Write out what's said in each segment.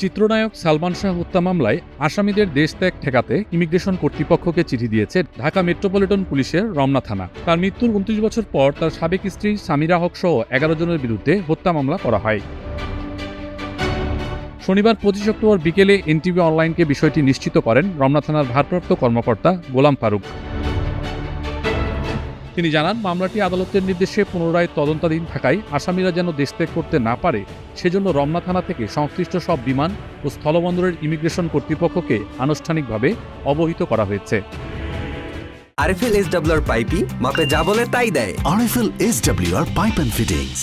চিত্রনায়ক সালমান শাহ হত্যা মামলায় আসামিদের দেশ ত্যাগ ঠেকাতে ইমিগ্রেশন কর্তৃপক্ষকে চিঠি দিয়েছে ঢাকা মেট্রোপলিটন পুলিশের রমনা থানা। তার মৃত্যুর উনত্রিশ বছর পর তার সাবেক স্ত্রী সামিরা হক সহ এগারো জনের বিরুদ্ধে হত্যা মামলা করা হয়। শনিবার পঁচিশ অক্টোবর বিকেলে এনটিভি অনলাইনকে বিষয়টি নিশ্চিত করেন রমনা থানার ভারপ্রাপ্ত কর্মকর্তা গোলাম ফারুক। তিনি জানান মামলাটি আদালতের নির্দেশে পুনরায় তদন্তাধীন থাকায় আসামিরা যেন দেশ ত্যাগ করতে না পারে সেজন্য রমনা থানা থেকে সংশ্লিষ্ট সব বিমান ও স্থলবন্দরের ইমিগ্রেশন কর্তৃপক্ষকে আনুষ্ঠানিকভাবে অবহিত করা হয়েছে। আরএফএল মাপে যা বলে তাই দেয়। Fittings.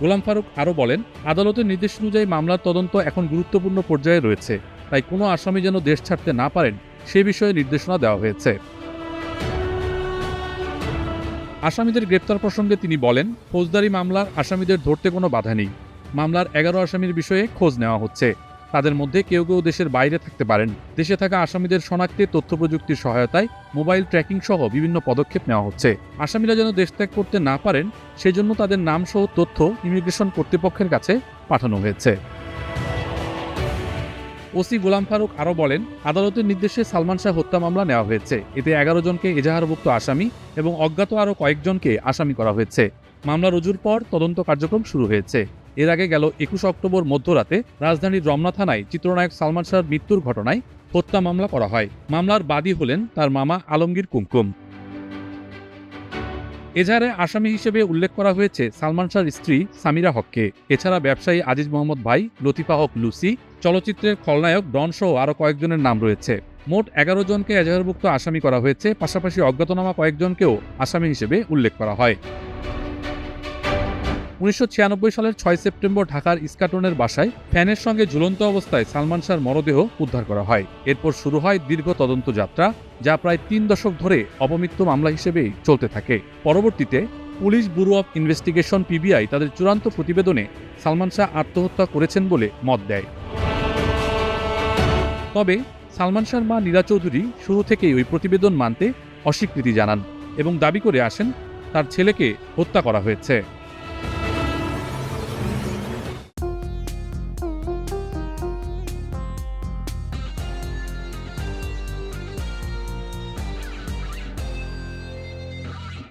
গোলাম ফারুক আরও বলেন আদালতের নির্দেশ অনুযায়ী মামলার তদন্ত এখন গুরুত্বপূর্ণ পর্যায়ে রয়েছে তাই কোনো আসামি যেন দেশ ছাড়তে না পারেন সে বিষয়ে নির্দেশনা দেওয়া হয়েছে। আসামিদের গ্রেপ্তার প্রসঙ্গে তিনি বলেন, ফৌজদারি মামলার আসামিদের ধরতে কোনো বাধা নেই। মামলার এগারো আসামির বিষয়ে খোঁজ নেওয়া হচ্ছে। তাদের মধ্যে কেউ কেউ দেশের বাইরে থাকতে পারেন। দেশে থাকা আসামিদের শনাক্তে তথ্য প্রযুক্তির সহায়তায় মোবাইল ট্র্যাকিং সহ বিভিন্ন পদক্ষেপ নেওয়া হচ্ছে। আসামিরা যেন দেশ ত্যাগ করতে না পারেন, সেজন্য তাদের নাম সহ তথ্য ইমিগ্রেশন কর্তৃপক্ষের কাছে পাঠানো হয়েছে। ওসি গোলাম ফারুক আরও বলেন, আদালতের নির্দেশে সালমান শাহ হত্যা মামলা নেওয়া হয়েছে। এতে এগারো জনকে এজাহারভুক্ত আসামি এবং অজ্ঞাত আরও কয়েকজনকে আসামি করা হয়েছে। মামলা রুজুর পর তদন্ত কার্যক্রম শুরু হয়েছে। এর আগে গেল একুশ অক্টোবর মধ্যরাতে রাজধানীর রমনা থানায় চিত্রনায়ক সালমান শাহর মৃত্যুর ঘটনায় হত্যা মামলা করা হয়। মামলার বাদী হলেন তার মামা আলমগীর কুমকুম। এজাহারে আসামি হিসেবে উল্লেখ করা হয়েছে সালমান শাহর স্ত্রী সামিরা হককে। এছাড়া ব্যবসায়ী আজিজ মোহাম্মদ ভাই, লতিফা হক লুসি, চলচ্চিত্রের খলনায়ক ডন সহ আরও কয়েকজনের নাম রয়েছে। মোট এগারো জনকে এজাহারভুক্ত আসামি করা হয়েছে, পাশাপাশি অজ্ঞাতনামা কয়েকজনকেও আসামি হিসেবে উল্লেখ করা হয়। উনিশশো ছিয়ানব্বই সালের ছয় সেপ্টেম্বর ঢাকার ইস্কাটনের বাসায় ফ্যানের সঙ্গে ঝুলন্ত অবস্থায় সালমান শাহর মরদেহ উদ্ধার করা হয়। এরপর শুরু হয় দীর্ঘ তদন্ত যাত্রা, যা প্রায় তিন দশক ধরে অপমৃত্যু মামলা হিসেবেই চলতে থাকে। পরবর্তীতে Police Bureau of Investigation PBI তাদের চূড়ান্ত প্রতিবেদনে সালমান শাহ আত্মহত্যা করেছেন বলে মত দেয়। তবে সালমান শাহর মা নীলা চৌধুরী শুরু থেকেই ওই প্রতিবেদন মানতে অস্বীকৃতি জানান এবং দাবি করে আসেন, তার ছেলেকে হত্যা করা হয়েছে।